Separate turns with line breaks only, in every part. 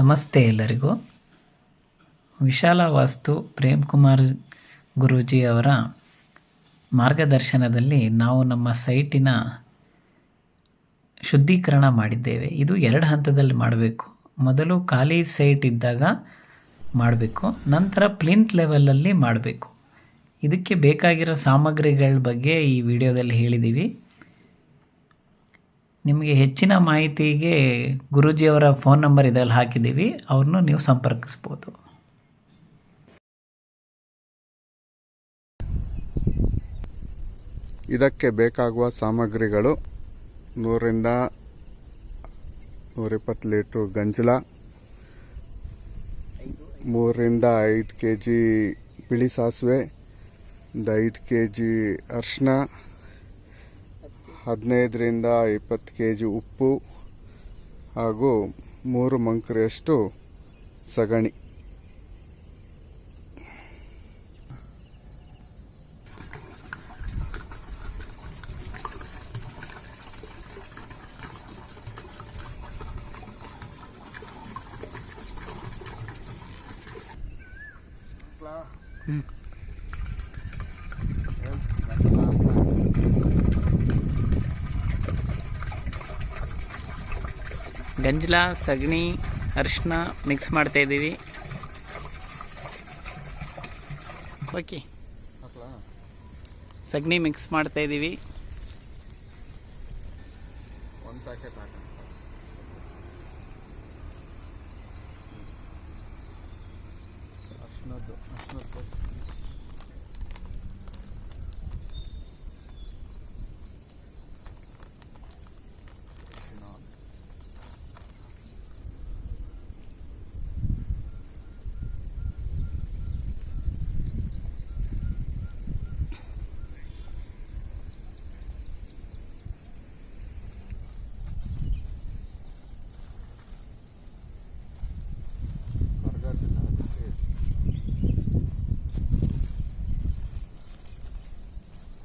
ನಮಸ್ತೆ ಎಲ್ಲರಿಗೂ. ವಿಶಾಲ ವಾಸ್ತು ಪ್ರೇಮ್ ಕುಮಾರ್ ಗುರೂಜಿ ಅವರ ಮಾರ್ಗದರ್ಶನದಲ್ಲಿ ನಾವು ನಮ್ಮ ಸೈಟಿನ ಶುದ್ಧೀಕರಣ ಮಾಡಿದ್ದೇವೆ. ಇದು ಎರಡು ಹಂತದಲ್ಲಿ ಮಾಡಬೇಕು. ಮೊದಲು ಖಾಲಿ ಸೈಟ್ ಇದ್ದಾಗ ಮಾಡಬೇಕು. ನಂತರ ಪ್ಲಿಂತ್ ಲೆವೆಲಲ್ಲಿ ಮಾಡಬೇಕು. ಇದಕ್ಕೆ ಬೇಕಾಗಿರೋ ಸಾಮಗ್ರಿಗಳ ಬಗ್ಗೆ ಈ ವಿಡಿಯೋದಲ್ಲಿ ಹೇಳಿದ್ದೀವಿ. ನಿಮಗೆ ಹೆಚ್ಚಿನ ಮಾಹಿತಿಗೆ ಗುರೂಜಿಯವರ ಫೋನ್ ನಂಬರ್ ಇದರಲ್ಲಿ ಹಾಕಿದ್ದೀವಿ, ಅವ್ರನ್ನೂ ನೀವು ಸಂಪರ್ಕಿಸ್ಬೋದು.
ಇದಕ್ಕೆ ಬೇಕಾಗುವ ಸಾಮಗ್ರಿಗಳು ನೂರಿಂದ ನೂರಿಪ್ಪತ್ತು ಲೀಟ್ರು ಗಂಜಲ, ಮೂರರಿಂದ ಐದು ಕೆ ಜಿ ಬಿಳಿ ಸಾಸಿವೆ, ಒಂದು ಐದು ಕೆ ಜಿ ಅರಿಶಿನ ಹದಿನೈದರಿಂದ ಇಪ್ಪತ್ತು ಕೆ ಜಿ ಉಪ್ಪು ಹಾಗೂ ಮೂರು ಮಂಕರಿಯಷ್ಟು ಸಗಣಿ.
ಗಂಜಲ ಸಗಣಿ ಅರಿಶಿನ ಮಿಕ್ಸ್ ಮಾಡ್ತಾ ಇದ್ದೀವಿ. ಓಕೆ ಸಗಣಿ ಮಿಕ್ಸ್ ಮಾಡ್ತಾ ಇದ್ದೀವಿ.
ಒಂದು ಪ್ಯಾಕೆಟ್ ಹಾಕೋಣ. ಅರ್ಶಿನದ್ದು ಅರ್ಶಿನದ್ದು.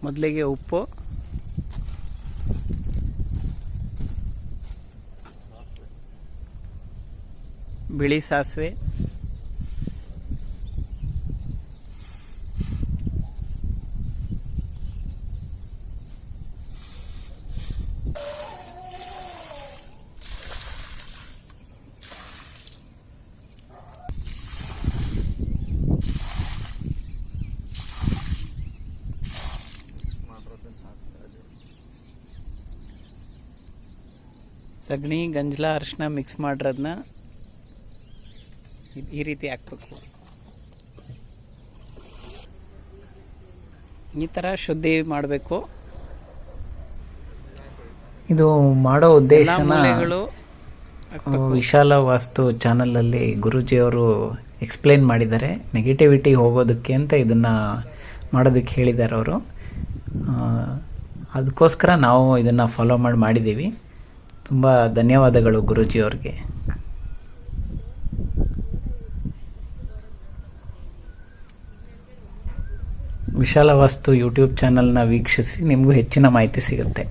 ಮೊದಲಿಗೆ ಉಪ್ಪು. ಬಿಳಿ ಸಾಸಿವೆ. ಸಗಣಿ ಗಂಜಲ ಅರಿಶಿನ ಮಿಕ್ಸ್ ಮಾಡಿರೋದನ್ನ ಈ ರೀತಿ ಹಾಕ್ಬೇಕು. ಈ ಥರ ಶುದ್ಧಿ ಮಾಡಬೇಕು. ಇದು ಮಾಡೋ ಉದ್ದೇಶನ ವಿಶಾಲ ವಾಸ್ತು ಚಾನಲಲ್ಲಿ ಗುರುಜಿಯವರು ಎಕ್ಸ್ಪ್ಲೈನ್ ಮಾಡಿದ್ದಾರೆ. ನೆಗೆಟಿವಿಟಿ ಹೋಗೋದಕ್ಕೆ ಅಂತ ಇದನ್ನು ಮಾಡೋದಕ್ಕೆ ಹೇಳಿದ್ದಾರೆ ಅವರು. ಅದಕ್ಕೋಸ್ಕರ ನಾವು ಇದನ್ನು ಫಾಲೋ ಮಾಡಿ ಮಾಡಿದ್ದೀವಿ. ತುಂಬ ಧನ್ಯವಾದಗಳು ಗುರೂಜಿ ಅವ್ರಿಗೆ. ವಿಶಾಲ ವಸ್ತು ಯೂಟ್ಯೂಬ್ ಚಾನಲ್ನ ವೀಕ್ಷಿಸಿ ನಿಮಗೂ ಹೆಚ್ಚಿನ ಮಾಹಿತಿ ಸಿಗುತ್ತೆ.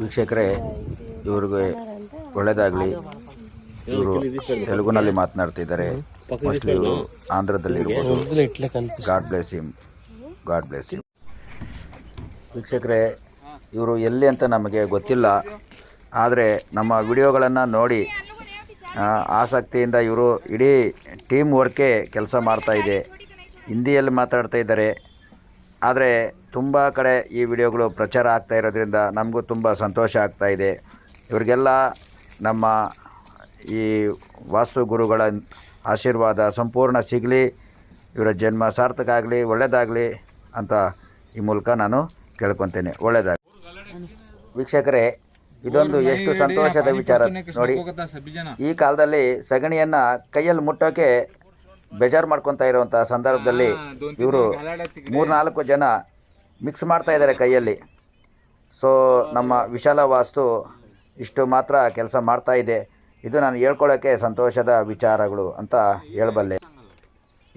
ವೀಕ್ಷಕರೇ, ಇವ್ರಿಗೆ ಒಳ್ಳೆಯದಾಗಲಿ ಇವರು ತೆಲುಗುನಲ್ಲಿ ಮಾತನಾಡ್ತಿದ್ದಾರೆ. ಮೋಸ್ಟ್ಲಿ ಇವರು ಆಂಧ್ರದಲ್ಲಿ ಇರ್ಬೋದು. God bless him God bless him ವೀಕ್ಷಕರೇ ಇವರು ಎಲ್ಲಿ ಅಂತ ನಮಗೆ ಗೊತ್ತಿಲ್ಲ. ಆದರೆ ನಮ್ಮ ವಿಡಿಯೋಗಳನ್ನು ನೋಡಿ ಆಸಕ್ತಿಯಿಂದ ಇವರು ಇಡೀ ಟೀಮ್ ವರ್ಕೇ ಕೆಲಸ ಮಾಡ್ತಾ ಇದೆ. ಹಿಂದಿಯಲ್ಲಿ ಮಾತಾಡ್ತಾ ಇದ್ದಾರೆ. ಆದರೆ ತುಂಬ ಕಡೆ ಈ ವಿಡಿಯೋಗಳು ಪ್ರಚಾರ ಆಗ್ತಾ ಇರೋದ್ರಿಂದ ನಮಗೂ ತುಂಬ ಸಂತೋಷ ಆಗ್ತಾ ಇದೆ. ಇವರಿಗೆಲ್ಲ ನಮ್ಮ ಈ ವಾಸ್ತು ಗುರುಗಳ ಆಶೀರ್ವಾದ ಸಂಪೂರ್ಣ ಸಿಗಲಿ ಇವರ ಜನ್ಮ ಸಾರ್ಥಕ ಆಗಲಿ ಒಳ್ಳೆಯದಾಗಲಿ ಅಂತ ಈ ಮೂಲಕ ನಾನು ಕೇಳ್ಕೊತೇನೆ. ಒಳ್ಳೆಯದಾಗಲಿ ವೀಕ್ಷಕರೇ ಇದೊಂದು ಎಷ್ಟು ಸಂತೋಷದ ವಿಚಾರ ನೋಡಿ. ಈ ಕಾಲದಲ್ಲಿ ಸಗಣಿಯನ್ನು ಕೈಯಲ್ಲಿ ಮುಟ್ಟೋಕೆ ಬೇಜಾರು ಮಾಡ್ಕೊತಾ ಇರುವಂಥ ಸಂದರ್ಭದಲ್ಲಿ ಇವರು ಮೂರ್ನಾಲ್ಕು ಜನ ಮಿಕ್ಸ್ ಮಾಡ್ತಾ ಇದ್ದಾರೆ ಕೈಯಲ್ಲಿ. ಸೊ ನಮ್ಮ ವಿಶಾಲ ವಾಸ್ತು ಇಷ್ಟು ಮಾತ್ರ ಕೆಲಸ ಮಾಡ್ತಾ ಇದೆ. ಇದು ನಾನು ಹೇಳ್ಕೊಳ್ಳೋಕ್ಕೆ ಸಂತೋಷದ ವಿಚಾರಗಳು ಅಂತ ಹೇಳಬಲ್ಲೆ.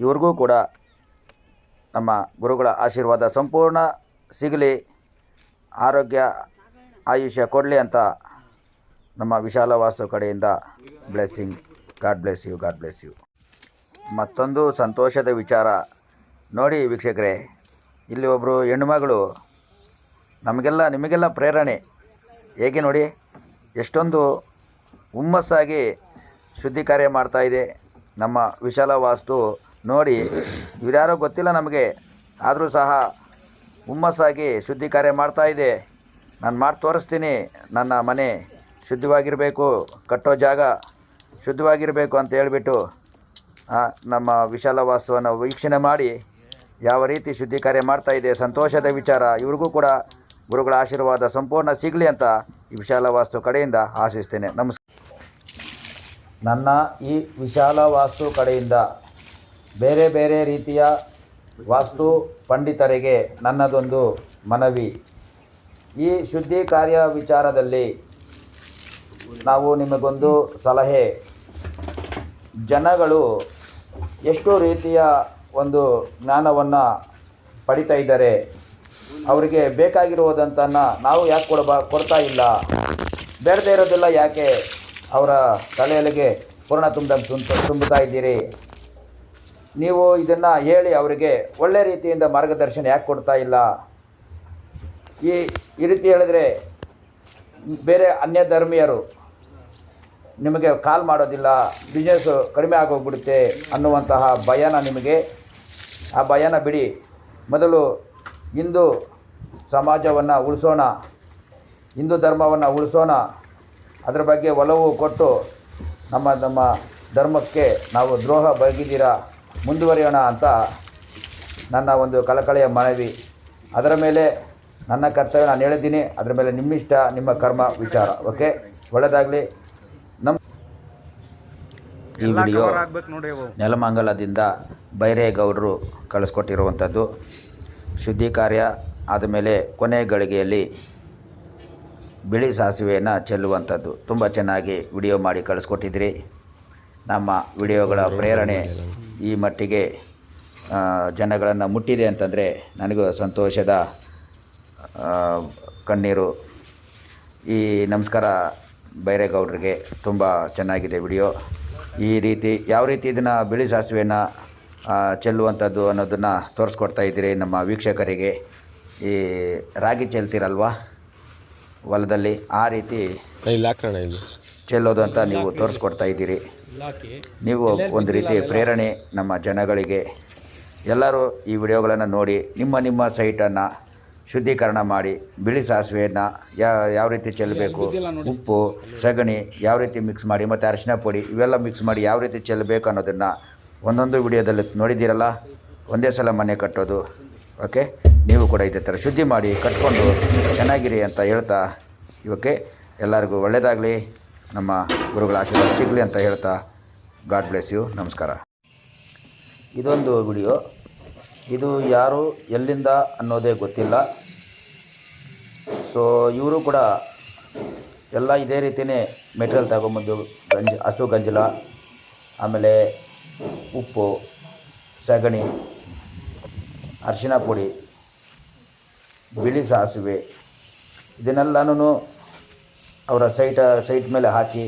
ಇವ್ರಿಗೂ ಕೂಡ ನಮ್ಮ ಗುರುಗಳ ಆಶೀರ್ವಾದ ಸಂಪೂರ್ಣ ಸಿಗಲಿ, ಆರೋಗ್ಯ, ಆಯುಷ್ಯ ಕೊಡಲಿ ಅಂತ ನಮ್ಮ ವಿಶಾಲ ವಾಸ್ತು ಕಡೆಯಿಂದ blessing. God bless you, God bless you. ಮತ್ತೊಂದು ಸಂತೋಷದ ವಿಚಾರ ನೋಡಿ ವೀಕ್ಷಕರೇ, ಇಲ್ಲಿ ಒಬ್ಬರು ಹೆಣ್ಣುಮಗಳು ನಮಗೆಲ್ಲ ನಿಮಗೆಲ್ಲ ಪ್ರೇರಣೆ. ಹೇಗೆ ನೋಡಿ, ಎಷ್ಟೊಂದು ಹುಮ್ಮಸ್ಸಾಗಿ ಶುದ್ಧಿ ಕಾರ್ಯ ಮಾಡ್ತಾ ಇದೆ ನಮ್ಮ ವಿಶಾಲ ವಾಸ್ತು ನೋಡಿ. ಇವ್ರ್ಯಾರೋ ಗೊತ್ತಿಲ್ಲ ನಮಗೆ. ಆದರೂ ಸಹ ಹುಮ್ಮಸ್ಸಾಗಿ ಶುದ್ಧಿ ಕಾರ್ಯ ಮಾಡ್ತಾ ಇದೆ. ನಾನು ಮಾಡಿ ತೋರಿಸ್ತೀನಿ. ನನ್ನ ಮನೆ ಶುದ್ಧವಾಗಿರಬೇಕು, ಕಟ್ಟೋ ಜಾಗ ಶುದ್ಧವಾಗಿರಬೇಕು ಅಂತ ಹೇಳಿಬಿಟ್ಟು ನಮ್ಮ ವಿಶಾಲ ವಾಸ್ತುವನ್ನು ವೀಕ್ಷಣೆ ಮಾಡಿ ಯಾವ ರೀತಿ ಶುದ್ಧಿ ಕಾರ್ಯ ಮಾಡ್ತಾ ಇದೆ. ಸಂತೋಷದ ವಿಚಾರ. ಇವ್ರಿಗೂ ಕೂಡ ಗುರುಗಳ ಆಶೀರ್ವಾದ ಸಂಪೂರ್ಣ ಸಿಗಲಿ ಅಂತ ಈ ವಿಶಾಲ ವಾಸ್ತು ಕಡೆಯಿಂದ ಆಶಿಸ್ತೇನೆ. ನಮಸ್ಕಾರ. ನನ್ನ ಈ ವಿಶಾಲ ವಾಸ್ತು ಕಡೆಯಿಂದ ಬೇರೆ ಬೇರೆ ರೀತಿಯ ವಾಸ್ತು ಪಂಡಿತರಿಗೆ ನನ್ನದೊಂದು ಮನವಿ. ಈ ಶುದ್ಧಿ ಕಾರ್ಯ ವಿಚಾರದಲ್ಲಿ ನಾವು ನಿಮಗೊಂದು ಸಲಹೆ. ಜನಗಳು ಎಷ್ಟು ರೀತಿಯ ಒಂದು ಜ್ಞಾನವನ್ನು ಪಡಿತಾ ಇದ್ದಾರೆ, ಅವರಿಗೆ ಬೇಕಾಗಿರುವುದಂತನ್ನು ನಾವು ಯಾಕೆ ಕೊಡಬಾ, ಕೊಡ್ತಾ ಇಲ್ಲ? ಬೇಡದೇ ಇರೋದಿಲ್ಲ ಯಾಕೆ ಅವರ ತಲೆಯಲ್ಲಿಗೆ ಪೂರ್ಣ ತುಂಬ ತುಂಬುತ್ತಾ ಇದ್ದೀರಿ. ನೀವು ಇದನ್ನು ಹೇಳಿ ಅವರಿಗೆ ಒಳ್ಳೆ ರೀತಿಯಿಂದ ಮಾರ್ಗದರ್ಶನ ಯಾಕೆ ಕೊಡ್ತಾ ಇಲ್ಲ? ಈ ಈ ರೀತಿ ಹೇಳಿದ್ರೆ ಬೇರೆ ಅನ್ಯ ಧರ್ಮೀಯರು ನಿಮಗೆ ಕಾಲ್ ಮಾಡೋದಿಲ್ಲ ಬಿಸ್ನೆಸ್ಸು ಕಡಿಮೆ ಆಗೋಗ್ಬಿಡುತ್ತೆ ಅನ್ನುವಂತಹ ಭಯನ ನಿಮಗೆ, ಆ ಭಯನ ಬಿಡಿ. ಮೊದಲು ಹಿಂದೂ ಸಮಾಜವನ್ನು ಉಳಿಸೋಣ, ಹಿಂದೂ ಧರ್ಮವನ್ನು ಉಳಿಸೋಣ. ಅದರ ಬಗ್ಗೆ ಒಲವು ಕೊಟ್ಟು ನಮ್ಮ ನಮ್ಮ ಧರ್ಮಕ್ಕೆ ನಾವು ದ್ರೋಹ ಬಗೆದಿರ ಮುಂದುವರಿಯೋಣ ಅಂತ ನನ್ನ ಒಂದು ಕಳಕಳಿಯ ಮನವಿ. ಅದರ ಮೇಲೆ ನನ್ನ ಕರ್ತವ್ಯ ನಾನು ಹೇಳಿದ್ದೀನಿ. ಅದರ ಮೇಲೆ ನಿಮ್ಮಿಷ್ಟ ನಿಮ್ಮ ಕರ್ಮ ವಿಚಾರ. ಓಕೆ? ಒಳ್ಳೆಯದಾಗಲಿ ನಮ್ಮ ಈ ವಿಡಿಯೋ ನೆಲಮಂಗಲದಿಂದ ಬೈರೇಗೌಡರು ಕಳಿಸ್ಕೊಟ್ಟಿರುವಂಥದ್ದು. ಶುದ್ಧಿ ಕಾರ್ಯ ಆದಮೇಲೆ ಕೊನೆ ಗಳಿಗೆಯಲ್ಲಿ ಬಿಳಿ ಸಾಸಿವೆಯನ್ನು ಚೆಲ್ಲುವಂಥದ್ದು. ತುಂಬ ಚೆನ್ನಾಗಿ ವಿಡಿಯೋ ಮಾಡಿ ಕಳಿಸ್ಕೊಟ್ಟಿದ್ರಿ. ನಮ್ಮ ವಿಡಿಯೋಗಳ ಪ್ರೇರಣೆ ಈ ಮಟ್ಟಿಗೆ ಜನಗಳನ್ನು ಮುಟ್ಟಿದೆ ಅಂತಂದರೆ ನನಗೂ ಸಂತೋಷದ ಕಣ್ಣೀರು. ಈ ನಮಸ್ಕಾರ ಬೈರೇಗೌಡರಿಗೆ ತುಂಬ ಚೆನ್ನಾಗಿದೆ ವಿಡಿಯೋ. ಈ ರೀತಿ ಯಾವ ರೀತಿ ಇದನ್ನು ಬಿಳಿ ಸಾಸಿವೆಯನ್ನು ಚೆಲ್ಲುವಂಥದ್ದು ಅನ್ನೋದನ್ನು ತೋರಿಸ್ಕೊಡ್ತಾ ಇದ್ದೀರಿ ನಮ್ಮ ವೀಕ್ಷಕರಿಗೆ. ಈ ರಾಗಿ ಚೆಲ್ತೀರಲ್ವಾ? ಹೊಲದಲ್ಲಿ ಆ ರೀತಿ
ಇಲ್ಲಿ ಹಾಕೋಣ ಇಲ್ಲಿ.
ಚೆಲ್ಲೋದು ಅಂತ ನೀವು ತೋರಿಸ್ಕೊಡ್ತಾ ಇದ್ದೀರಿ. ನೀವು ಒಂದು ರೀತಿ ಪ್ರೇರಣೆ ನಮ್ಮ ಜನಗಳಿಗೆ. ಎಲ್ಲರೂ ಈ ವಿಡಿಯೋಗಳನ್ನು ನೋಡಿ ನಿಮ್ಮ ನಿಮ್ಮ ಸೈಟನ್ನು ಶುದ್ಧೀಕರಣ ಮಾಡಿ ಬಿಳಿ ಸಾಸಿವೆಯನ್ನು ಯಾವ ಯಾವ ರೀತಿ ಚೆಲ್ಲಬೇಕು ಉಪ್ಪು ಸಗಣಿ ಯಾವ ರೀತಿ ಮಿಕ್ಸ್ ಮಾಡಿ ಮತ್ತು ಅರಿಶಿನ ಪುಡಿ ಇವೆಲ್ಲ ಮಿಕ್ಸ್ ಮಾಡಿ ಯಾವ ರೀತಿ ಚೆಲ್ಲಬೇಕು ಅನ್ನೋದನ್ನು ಒಂದೊಂದು ವಿಡಿಯೋದಲ್ಲಿ ನೋಡಿದ್ದೀರಲ್ಲ? ಒಂದೇ ಸಲ ಮನೆ ಕಟ್ಟೋದು. ಓಕೆ ನೀವು ಕೂಡ ಇದೇ ಥರ ಶುದ್ಧಿ ಮಾಡಿ ಕಟ್ಕೊಂಡು ಚೆನ್ನಾಗಿರಿ ಅಂತ ಹೇಳ್ತಾ ಇವಕ್ಕೆ ಎಲ್ಲರಿಗೂ ಒಳ್ಳೆಯದಾಗಲಿ. ನಮ್ಮ ಗುರುಗಳ ಆಶೀರ್ವಾದ ಸಿಗಲಿ ಅಂತ ಹೇಳ್ತಾ ಗಾಡ್ ಬ್ಲೆಸ್ ಯು. ನಮಸ್ಕಾರ. ಇದೊಂದು ವಿಡಿಯೋ. ಇದು ಯಾರು, ಎಲ್ಲಿಂದ ಅನ್ನೋದೇ ಗೊತ್ತಿಲ್ಲ. ಸೊ ಇವರು ಕೂಡ ಎಲ್ಲ ಇದೇ ರೀತಿಯೇ ಮೆಟೀರಿಯಲ್ ತಗೊಂಬಂದು ಗಂಜ, ಹಸು ಗಂಜಲ, ಆಮೇಲೆ ಉಪ್ಪು, ಸಗಣಿ, ಅರಿಶಿನ ಪುಡಿ ಬಿಳಿ ಸಾಸಿವೆ ಇದನ್ನೆಲ್ಲನೂ ಅವರ ಸೈಟ ಸೈಟ್ ಮೇಲೆ ಹಾಕಿ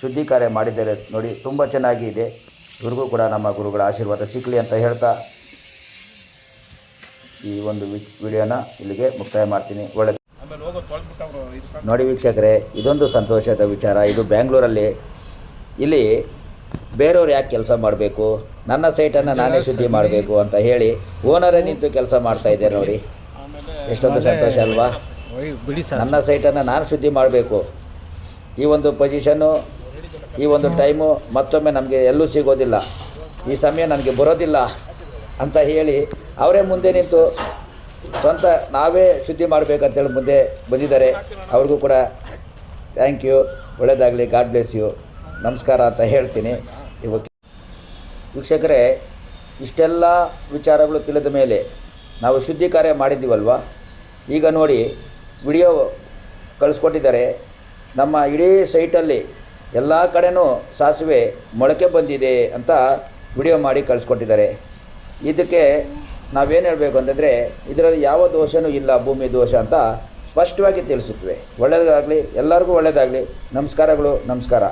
ಶುದ್ಧಿ ಕಾರ್ಯ ಮಾಡಿದ್ದಾರೆ ನೋಡಿ ತುಂಬ ಚೆನ್ನಾಗಿ ಇದೆ ಇವ್ರಿಗೂ ಕೂಡ ನಮ್ಮ ಗುರುಗಳ ಆಶೀರ್ವಾದ ಸಿಕ್ಕಲಿ ಅಂತ ಹೇಳ್ತಾ ಈ ಒಂದು ವಿಡಿಯೋನ ಇಲ್ಲಿಗೆ ಮುಕ್ತಾಯ ಮಾಡ್ತೀನಿ. ಒಳ್ಳೆ ನೋಡಿ ವೀಕ್ಷಕರೇ ಇದೊಂದು ಸಂತೋಷದ ವಿಚಾರ. ಇದು ಬ್ಯಾಂಗ್ಳೂರಲ್ಲಿ. ಇಲ್ಲಿ ಬೇರೆಯವ್ರು ಯಾಕೆ ಕೆಲಸ ಮಾಡಬೇಕು? ನನ್ನ ಸೈಟನ್ನು ನಾನೇ ಶುದ್ಧಿ ಮಾಡಬೇಕು ಅಂತ ಹೇಳಿ ಓನರೇ ನಿಂತು ಕೆಲಸ ಮಾಡ್ತಾ ಇದ್ದಾರೆ ನೋಡಿ. ಎಷ್ಟೊಂದು ಸಂತೋಷ ಅಲ್ವಾ?
ಬಿಡಿ
ನನ್ನ ಸೈಟನ್ನು ನಾನು ಶುದ್ಧಿ ಮಾಡಬೇಕು. ಈ ಒಂದು ಪೊಸಿಷನ್ನು ಈ ಒಂದು ಟೈಮು ಮತ್ತೊಮ್ಮೆ ನಮಗೆ ಎಲ್ಲೂ ಸಿಗೋದಿಲ್ಲ. ಈ ಸಮಯ ನನಗೆ ಬರೋದಿಲ್ಲ ಅಂತ ಹೇಳಿ ಅವರೇ ಮುಂದೆ ನಿಂತು ಸ್ವಂತ ನಾವೇ ಶುದ್ಧಿ ಮಾಡಬೇಕಂತೇಳಿ ಮುಂದೆ ಬಂದಿದ್ದಾರೆ. ಅವ್ರಿಗೂ ಕೂಡ ಥ್ಯಾಂಕ್ ಯು. ಒಳ್ಳೆಯದಾಗಲಿ. God bless you. ನಮಸ್ಕಾರ ಅಂತ ಹೇಳ್ತೀನಿ. ಇವತ್ತು ವೀಕ್ಷಕರೇ ಇಷ್ಟೆಲ್ಲ ವಿಚಾರಗಳು ತಿಳಿದ ಮೇಲೆ ನಾವು ಶುದ್ಧಿ ಕಾರ್ಯ ಮಾಡಿದ್ದೀವಲ್ವ? ಈಗ ನೋಡಿ ವಿಡಿಯೋ ಕಳಿಸ್ಕೊಟ್ಟಿದ್ದಾರೆ. ನಮ್ಮ ಇಡೀ ಸೈಟಲ್ಲಿ ಎಲ್ಲ ಕಡೆನೂ ಸಾಸಿವೆ ಮೊಳಕೆ ಬಂದಿದೆ ಅಂತ ವಿಡಿಯೋ ಮಾಡಿ ಕಳಿಸ್ಕೊಟ್ಟಿದ್ದಾರೆ. ಇದಕ್ಕೆ ನಾವೇನು ಹೇಳಬೇಕು ಅಂತಂದರೆ ಇದರಲ್ಲಿ ಯಾವ ದೋಷನೂ ಇಲ್ಲ ಭೂಮಿ ದೋಷ ಅಂತ ಸ್ಪಷ್ಟವಾಗಿ ತಿಳಿಸುತ್ತವೆ. ಒಳ್ಳೆಯದಾಗಲಿ ಎಲ್ಲರಿಗೂ ಒಳ್ಳೆಯದಾಗಲಿ ನಮಸ್ಕಾರಗಳು, ನಮಸ್ಕಾರ.